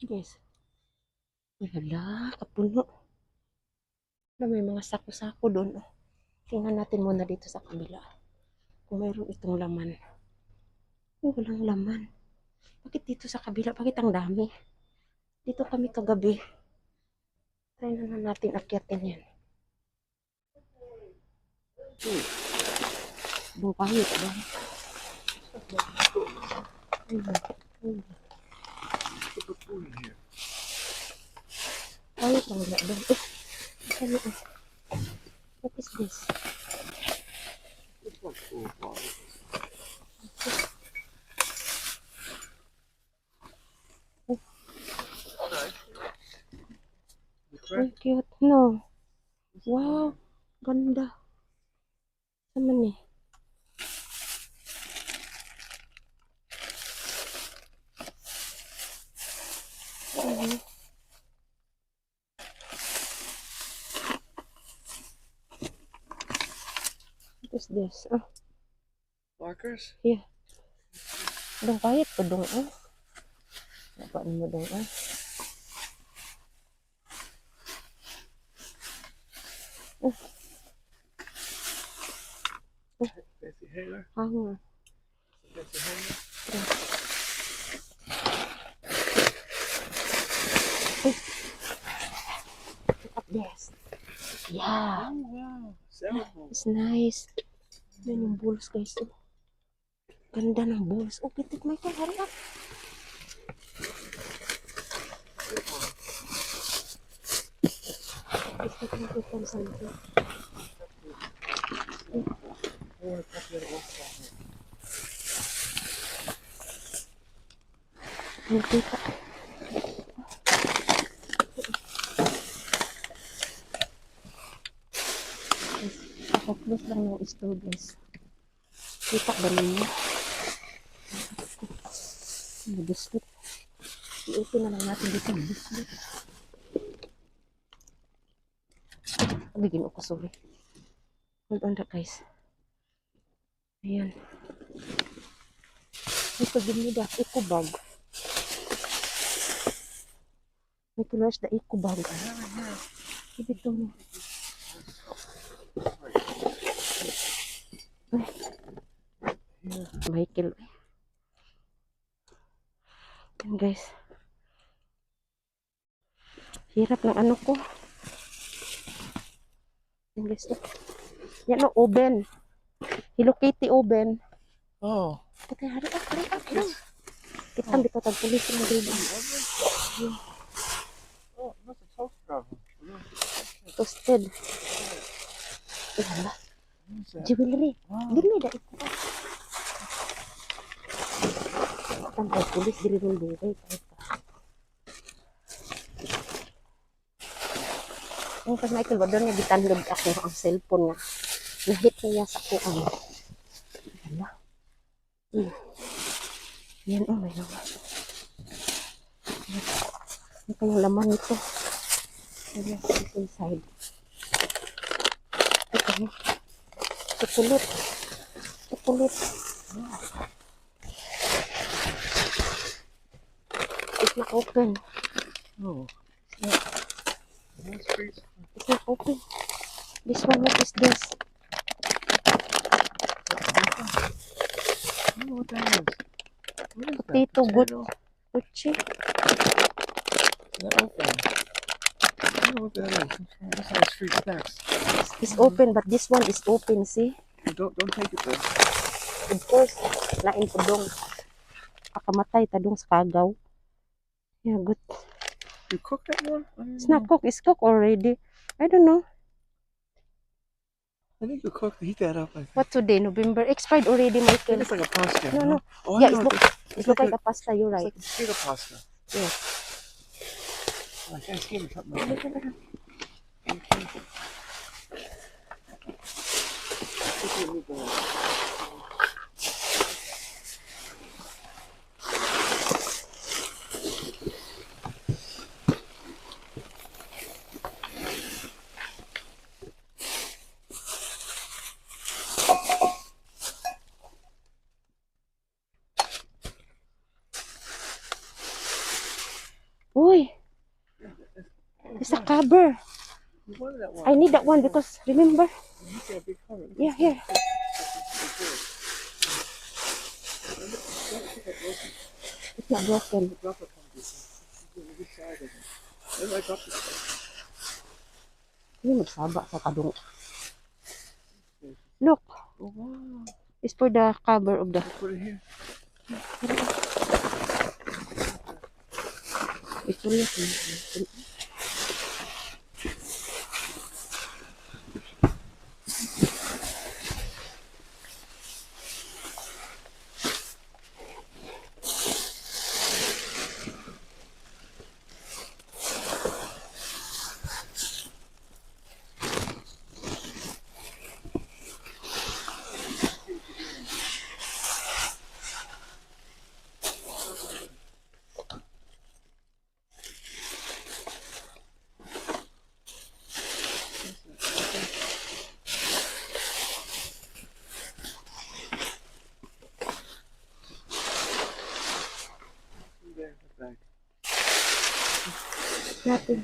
Guys. Wala, kapuno. Na may mga sako-sako doon. Oh. Tingnan natin muna dito sa kabila. Kung mayroon itong laman. Oh, walang laman. Bakit dito sa kabila? Bakit ang dami? Dito kami kagabi. Try na natin akyatin yan. Hmm. Bukayot ba? Ayun. Ayun. Put the food in here. Ayos lang wala doon. Eh, ano eh? What is this? It's not full of water. Ang cute, no? Wow, ganda. What is this? Ah, Markers? dong kahit pa dong ah. Napaan mo dong ah. Fancy hanger? Hanger. Fancy hanger? Look at this. Yeah. Oh, wow. Several. It's nice. Yan yung balls guys. Oh. Ganda ng balls. Oh, pitik Michael. Hurry up. Gusto ko nakita sa. Nakita. Ako close lang yung store guys. Kita ba ninyo? May biscuit. I-open na lang natin dito ang biscuit. Bigyan ko sorry. Hold on that guys. Ayan. Ito din da eco bag. May tulas da eco bag. Ibig to mo. Michael. Yan guys. Hirap ng ano ko. Yan guys. oh. Yan o, oven. Hello Kitty oven. Oh. Kita hari up, hari up, hari up. Kita dito ng grade. Oh, that's a toaster oven. Toasted. Eh. What's that? Jewelry. Wow. Dili da ito. Tantay pulis dili ron dugay kahit pa. Ang pas Michael ba doon nga gitanlog ako ang cellphone nga. Nahit niya sa. Hala. Hmm. Yan oh, may naman. Ano kayong laman nito? Ayan, ito inside. Ito, oh. Chocolate. Chocolate. Not open. Oh. Yeah. It's not open. This one, what is this? Know what that is. Potato good. Uchi. That open? I don't know what that is. That's like street snacks. It's open, but this one is open, see? Don't don't take it there. Of course, lain po dong. Akamatay ta dong sa kagaw. Yeah, good. you cook that one? It's know. not cooked. It's cooked already. I don't know. I think you cooked. Heat that up. I think. What today? November expired already, Michael. It's like a pasta. No, no. no. Oh, yeah, it's look. it's it's like, like, a, pasta. You're right. It's like a pasta. Yeah. Oh, I can't see Thank you. One. I need that one because remember? Yeah, here. It's not broken. Look, it's for the cover of the... Ito yun. Natin.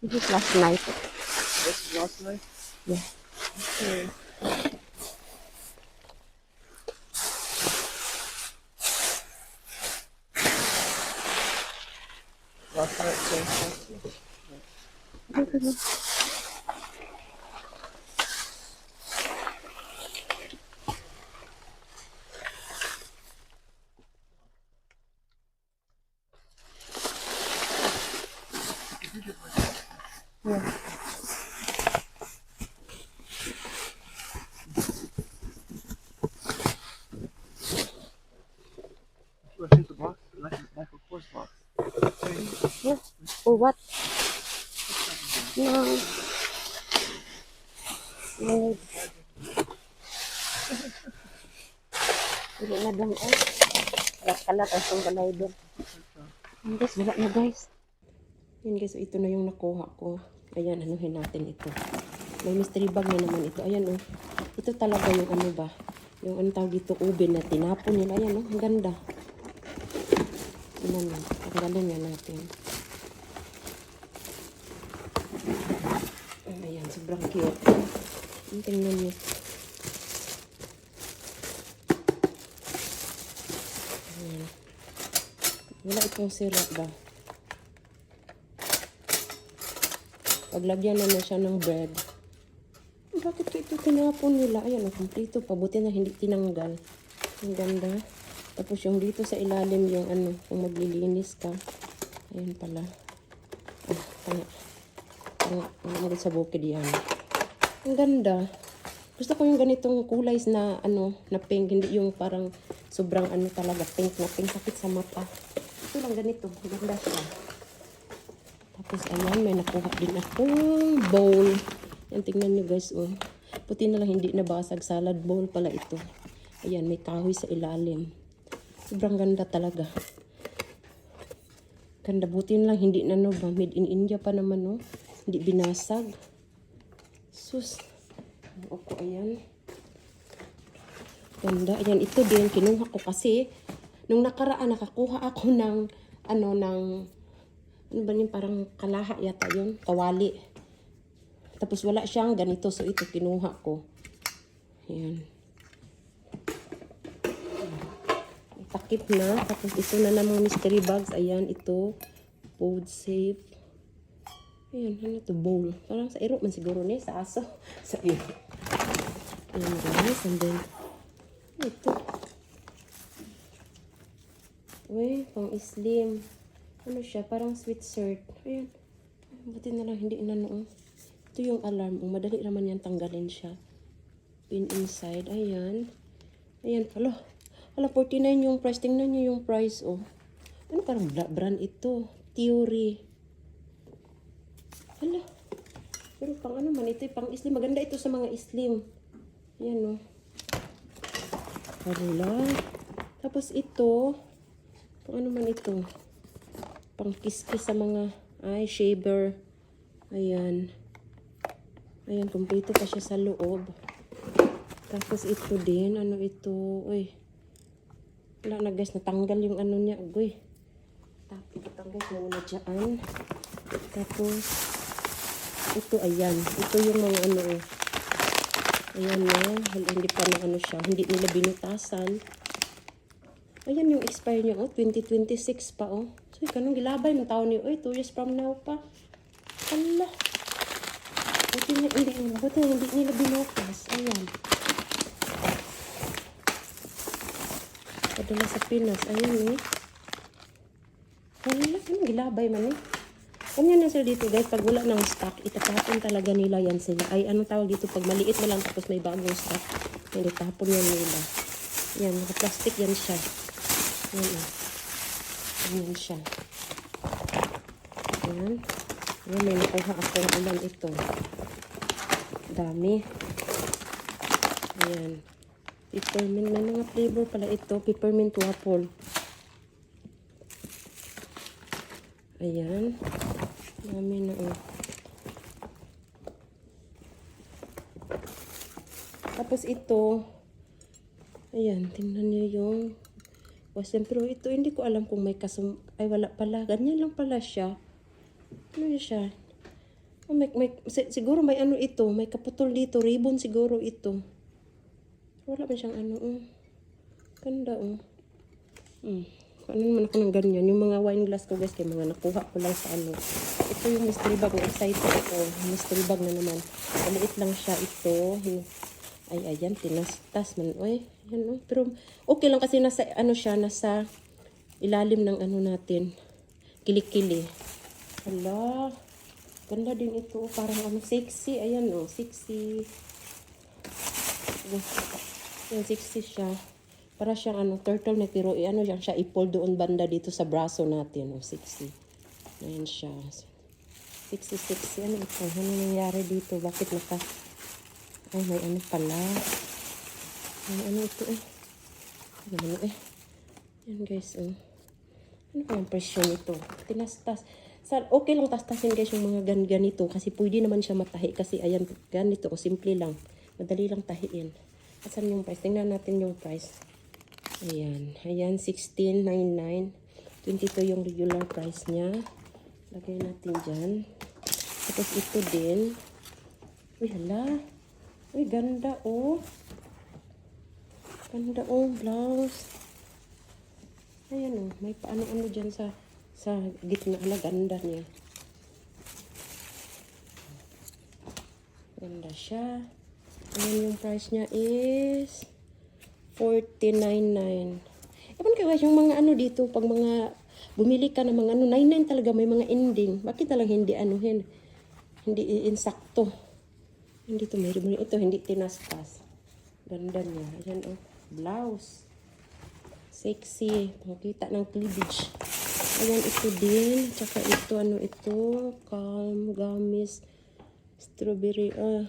This is last night. This is last night. Yeah. Okay. Last night, thing. Yeah. Ang itong balay doon. Ayan guys, wala na guys. Yan guys, so ito na yung nakuha ko. Ayan, anuhin natin ito. May mystery bag na naman ito. Ayan oh. Ito talaga yung ano ba? Yung ano tawag dito, ube na tinapon yun. Ayan oh, ang ganda. Tingnan mo. Tanggalin nga natin. Ayan, sobrang cute. Ang Tingnan niyo. Ayan. Wala itong syrup ba? Paglagyan na na siya ng bread. Bakit ko ito tinapon nila? Ayan, ang kompleto. Pabuti na hindi tinanggal. Ang ganda. Tapos yung dito sa ilalim yung ano, kung maglilinis ka. Ayan pala. Ah, tanga. Tanga. Ano sa bukid yan. Ang ganda. Gusto ko yung ganitong kulay na ano, na pink. Hindi yung parang sobrang ano talaga, pink na pink. Sakit sa mata. Ito lang ganito. Ganda siya. Tapos ayan, may nakuha din akong bowl. Yan, tingnan nyo guys, oh. Puti na lang hindi nabasag. Salad bowl pala ito. Ayan, may kahoy sa ilalim. Sobrang ganda talaga. Ganda, buti na lang hindi na no. Made in India pa naman, no. Hindi binasag. Sus. Opo, ayan. Ganda. Ayan, ito din. Kinuha ko kasi nung nakaraan nakakuha ako ng ano, ng ano ba yun, parang kalaha yata yun, kawali. Tapos wala siyang ganito, so ito kinuha ko. Ayan. Takip na, tapos ito na namang mystery bags. Ayan, ito, food safe. Ayan, ano to, bowl. Parang sa iro man siguro ni, sa aso. Sa iro. Ayan guys, and then, ito. Uy, pang slim. Ano siya, parang sweatshirt. Ayan. Buti na lang hindi inanoon. Ito yung alarm. Oh, madali naman yan tanggalin siya. Pin inside. Ayan. Ayan. Hala. Hala, 49 yung price. Tingnan nyo yung price, oh. Ano parang brand ito? Theory. Hala. Pero pang ano man, ito pang slim. Maganda ito sa mga slim. Ayan, oh. Hala. Tapos ito, pang ano man ito? Pang kiss-kiss sa mga eye shaver. Ayan. Ayan, kumpleto pa siya sa loob. Tapos ito din, ano ito, uy. Wala na guys, natanggal yung ano niya, uy. Tapos ito guys, muna dyan. Tapos, ito, ayan. Ito yung mga ano, eh. Ayan na, hindi pa na ano siya, hindi nila binutasan. Ayan yung expire niya, oh, 2026 pa, oh. So, kanong gilabay ng taon niyo, oy, 2 years from now pa. Hala. Buti na, hindi, buti na hindi nila binutas. Ayan. Padala sa Pinas. Ayan, eh. Hala, anong gilabay man, eh. Ganyan na sila dito guys, pag wala ng stock, itatapon talaga nila yan sila. Ay, ano tawag dito, pag maliit na lang tapos may bagong stock, hindi tapon yan nila. Yan, naka-plastic yan siya. Yan, oh. Ganyan siya. Yan. Yan, may nakuha ako ng ulan ito. Dami. Ayan. Peppermint. May mga flavor pala ito. Peppermint waffle. Ayan. Dami na oh. Tapos ito. Ayan. Tingnan niyo yung Wasem. Pero ito, hindi ko alam kung may kasum... Ay, wala pala. Ganyan lang pala siya. Ano siya? Oh, may, may, si- siguro may ano ito. May kaputol dito. Ribbon siguro ito. Wala ba siyang ano? Oh. Ganda oh. Hmm. Ano naman ako ng ganyan. Yung mga wine glass ko guys. Kaya mga nakuha ko lang sa ano. Ito yung mystery bag. Oh, excited ako. Mystery bag na naman. Maliit lang siya ito. Yung- Ay, ayan. Tinastas man. Uy, ayan. Pero okay lang kasi nasa ano siya. Nasa ilalim ng ano natin. Kilikili. Hala. Ganda din ito. Parang ano, sexy. Ayan oh, sexy. Yan, sexy siya. Para siyang ano, turtle na pero ano yan siya, ipol doon banda dito sa braso natin. Oh, sexy. Ayan siya. Sexy, sexy. Ano ito? Ano nangyari dito? Bakit naka... Ay, may ano pala. May ano ito eh. Ano eh. Yan guys, oh. Ano pa yung presyo nito? Tinastas. Sa, okay lang tastasin guys yung mga gan ganito kasi pwede naman siya matahi kasi ayan ganito o simple lang. Madali lang tahiin. Asan yung price? Tingnan natin yung price. Ayan. Ayan, 16.99. 22 yung regular price niya. Lagay natin dyan. Tapos ito din. Uy, hala. Uy, ganda oh. Ganda oh, blouse. Ayan oh, may paano-ano dyan sa sa gitna. Ala, ganda niya. Ganda siya. Ayan yung price niya is 49.9. Ewan kayo guys, yung mga ano dito, pag mga bumili ka ng mga ano, 99 talaga may mga ending. Bakit talaga hindi ano, hin, hindi insakto. Hindi to may rin ito, hindi tinastas. Ganda niya. Ayan oh, blouse. Sexy. Makita ng cleavage. Ayan, ito din. Tsaka ito, ano ito? Calm, gummies, strawberry, ah,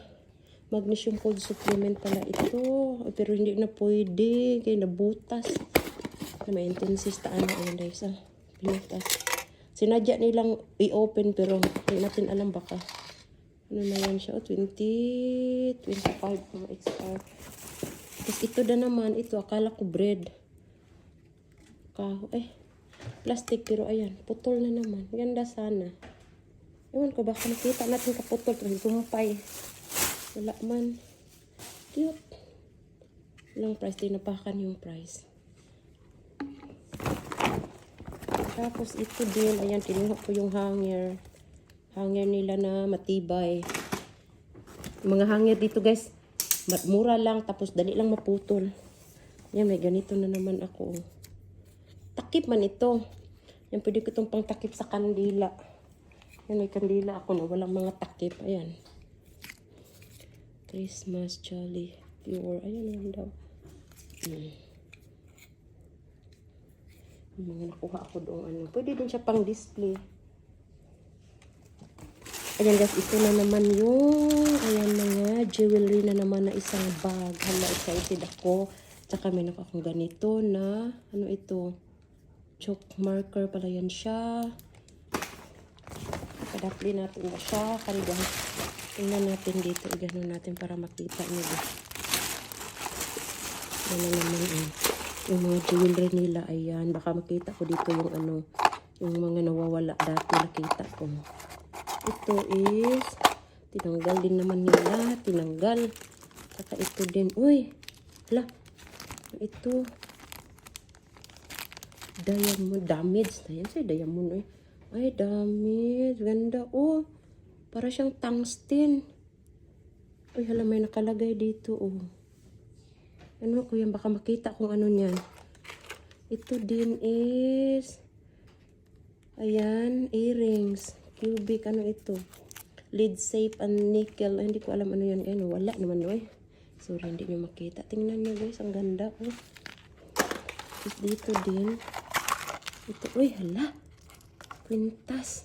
magnesium food supplement pala ito. Ah, Pero hindi na pwede. Kaya nabutas. Na may intensis ta ano, ayan guys, ah. Pinutas. Sinadya nilang i-open pero hindi natin alam baka. Ano na yan siya? Oh, 20, 25 mga expire. Ito na naman, ito, akala ko bread. Kaho, eh, plastic pero ayan, putol na naman. Ganda sana. Ewan ko, baka nakita natin kaputol tapos gumpay. Wala man. Cute. Walang price, tinapakan yung price. Tapos ito din, ayan, kinuha ko yung hanger. Hanger nila na matibay. Mga hanger dito guys, mura lang, tapos dali lang maputol. Yan, may ganito na naman ako. Takip man ito. Yan, pwede ko itong pang takip sa kandila. Yan, may kandila ako na walang mga takip. Ayan. Christmas Jolly Pure. Ayan, yan daw. Hmm. Yung mga nakuha ako doon. Ano. Pwede din siya pang display. Ayan guys, ito na naman yung ayan mga jewelry na naman na isang bag. Hala, excited ako. Tsaka may nakakong ganito na, ano ito, chalk marker pala yan siya. Kadapli natin na siya. Kaligahan. Tingnan natin dito. Igano natin para makita nyo. ba. Ano naman eh. Yung mga jewelry nila. Ayan. Baka makita ko dito yung ano. Yung mga nawawala dati nakita ko. Ito is tinanggal din naman nila. Tinanggal. Saka ito din. Uy! Hala. Ito. Diamond. Damage. Ayan siya. Diamond. Eh. Ay, damage. Ganda. Oh. Para siyang tungsten. Uy, hala. May nakalagay dito. Oh. Ano kuya? Baka makita kung ano niyan. Ito din is... Ayan, earrings. Cubic, ano ito? Lead safe and nickel. Ay, hindi ko alam ano yan. Ano, wala naman, oy. Sorry, hindi nyo makita. Tingnan nyo, guys. Ang ganda, oh. Tapos dito din. Ito, uy, hala. Quintas.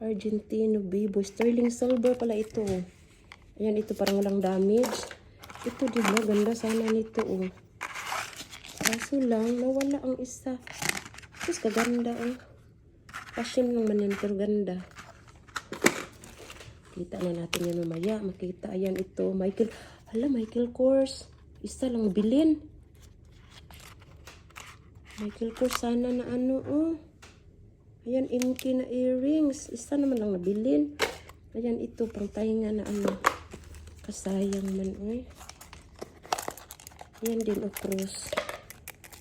Argentino Bibo. Sterling silver pala ito, oh. Ayan, ito parang walang damage. Ito din, oh. Ganda sana nito, oh. Kaso lang, nawala ang isa. Tapos kaganda oh. Fashion naman yan, pero ganda. Kita na natin yan mamaya. Makita, ayan ito. Michael, hala Michael Kors. Isa lang bilin. Michael Kors sana na ano oh. Ayan, MK na earrings. Isa naman lang nabilin. Ayan ito, pang tainga na ano. Kasayang man, oy. Ayan din, oh, cross.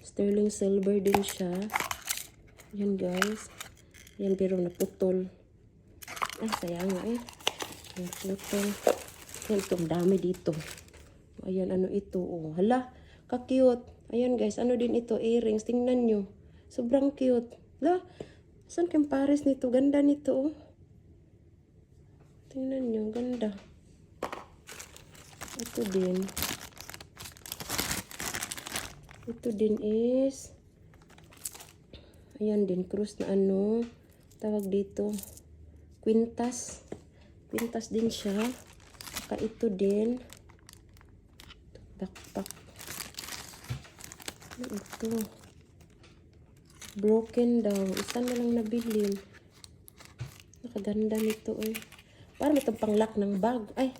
Sterling silver din siya. Yan guys. Yan pero naputol. Ay, sayang nga eh. Naputol. Yan, itong dami dito. Ayan, ano ito? Oh, hala, ka-cute. Ayan guys, ano din ito? Earrings. Tingnan nyo. Sobrang cute. Hala, saan kang pares nito? Ganda nito oh. Tingnan nyo, ganda. Ito din. Ito din is Ayan din, cruise na ano, tawag dito, quintas. Quintas din siya. Saka ito din, backpack. Ano ito? Broken daw. Isa na lang nabilin. Nakaganda nito eh. Parang itong panglock ng bag. Ay,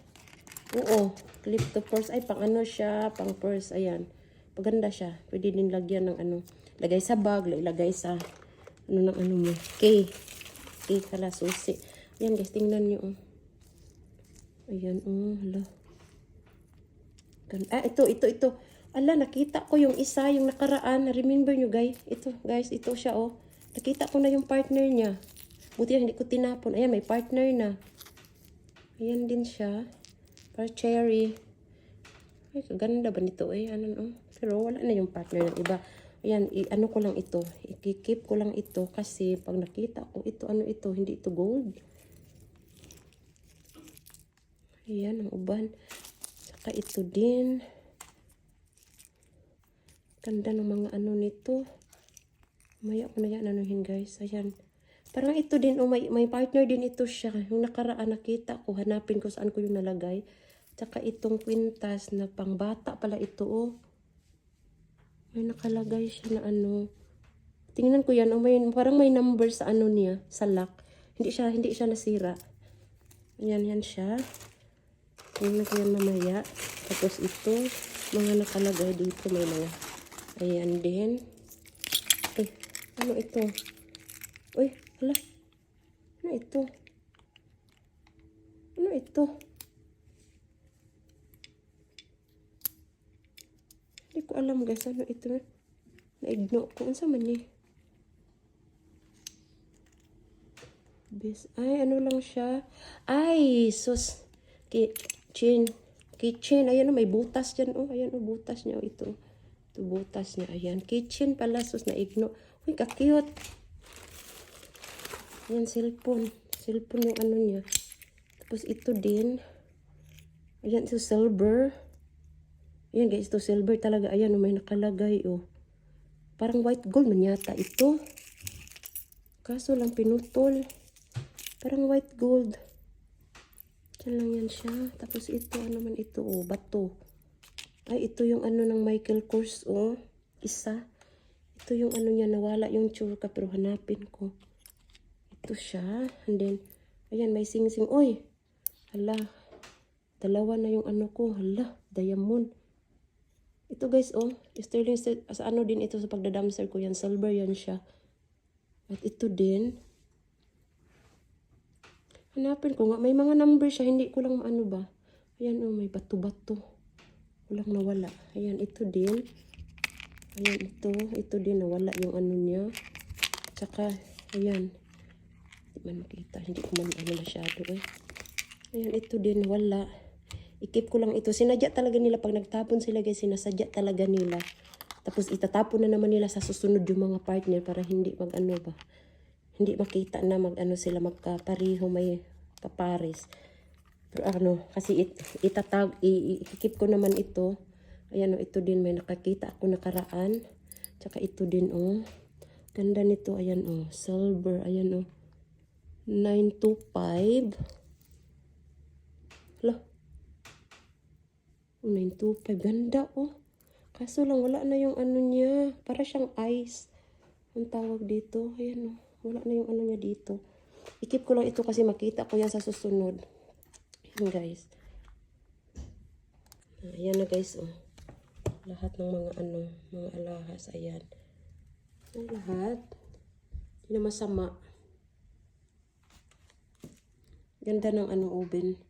oo. Clip to purse. Ay, pang ano siya, pang purse. Ayan. Paganda siya. Pwede din lagyan ng ano. Lagay sa bag, ilagay sa ano ng ano mo. K. K kala susi. Ayan guys, tingnan nyo. Oh. Ayan, oh, hala. Ah, ito, ito, ito. Ala, nakita ko yung isa, yung nakaraan. Remember nyo guys? Ito, guys, ito siya, oh. Nakita ko na yung partner niya. Buti na hindi ko tinapon. Ayan, may partner na. Ayan din siya. Para cherry. Ay, kaganda ba nito eh? Ano, no? Pero wala na yung partner ng iba. Ayan, i- ano ko lang ito. I-keep ko lang ito kasi pag nakita ko ito, ano ito, hindi ito gold. Ayan, ang uban. Saka ito din. Ganda ng mga ano nito. Maya ko na yan anuhin guys. Ayan. Parang ito din, oh, may, may partner din ito siya. Yung nakaraan nakita ko, hanapin ko saan ko yung nalagay. Tsaka itong kwintas na pangbata pala ito, oh. May nakalagay siya na ano. Tingnan ko yan, oh, may, parang may number sa ano niya, sa lock. Hindi siya, hindi siya nasira. Ayan, yan siya. Tingnan ko yan mamaya. Tapos ito, mga nakalagay dito, may mga, ayan din. Eh, ano ito? Uy, hala. Ano ito? Ano ito? Hindi ko alam guys, ano ito? Naigno ko. Ano man ni? Bis ay, ano lang siya? Ay, sus. Kitchen. Kitchen. Ayan, oh, may butas dyan. Oh, ayan, oh, butas niya. Oh, ito. Ito, butas niya. Ayan. Kitchen pala, sus, naigno. Uy, kakiyot. Ayan, cellphone. Cellphone yung ano niya. Tapos ito din. Ayan, ito silver. Ayan guys, ito silver talaga. Ayan, oh, may nakalagay oh. Parang white gold man yata ito. Kaso lang pinutol. Parang white gold. Diyan lang yan siya. Tapos ito, ano man ito oh, bato. Ay, ito yung ano ng Michael Kors oh. Isa. Ito yung ano niya, nawala yung churka pero hanapin ko. Ito siya. And then, Ayan, may sing-sing. Uy! Hala. Dalawa na yung ano ko. Hala, diamond. Ito guys, oh. Sterling steel. Sa ano din ito sa pagdadamser ko yan. Silver yan siya. At ito din. Hanapin ko nga. May mga number siya. Hindi ko lang ano ba. Ayan, oh. May bato-bato. Walang nawala. Ayan, ito din. Ayan, ito. Ito din. Nawala yung ano niya. Tsaka, ayan. Hindi man makita. Hindi ko man ano masyado eh. Ayan, ito din. Wala. Ikip ko lang ito. Sinadya talaga nila. Pag nagtapon sila guys, sinasadya talaga nila. Tapos itatapon na naman nila sa susunod yung mga partner para hindi mag ano ba. Hindi makita na mag ano sila magkapariho may kapares. Pero ano, kasi it, itatag, ikikip ko naman ito. Ayan o, ito din may nakakita ako nakaraan. Tsaka ito din o. Ganda nito, ayan o. Silver, ayan o. 925. Hala. Oh, 925. Ganda oh. Kaso lang wala na yung ano niya. Para siyang ice. Ang tawag dito. Ayan oh. Wala na yung ano niya dito. Ikip ko lang ito kasi makita ko yan sa susunod. Ayan guys. Ayan na guys oh. Lahat ng mga ano, mga alahas. Ayan. Ang lahat. Hindi na masama. Ganda ng ano oven.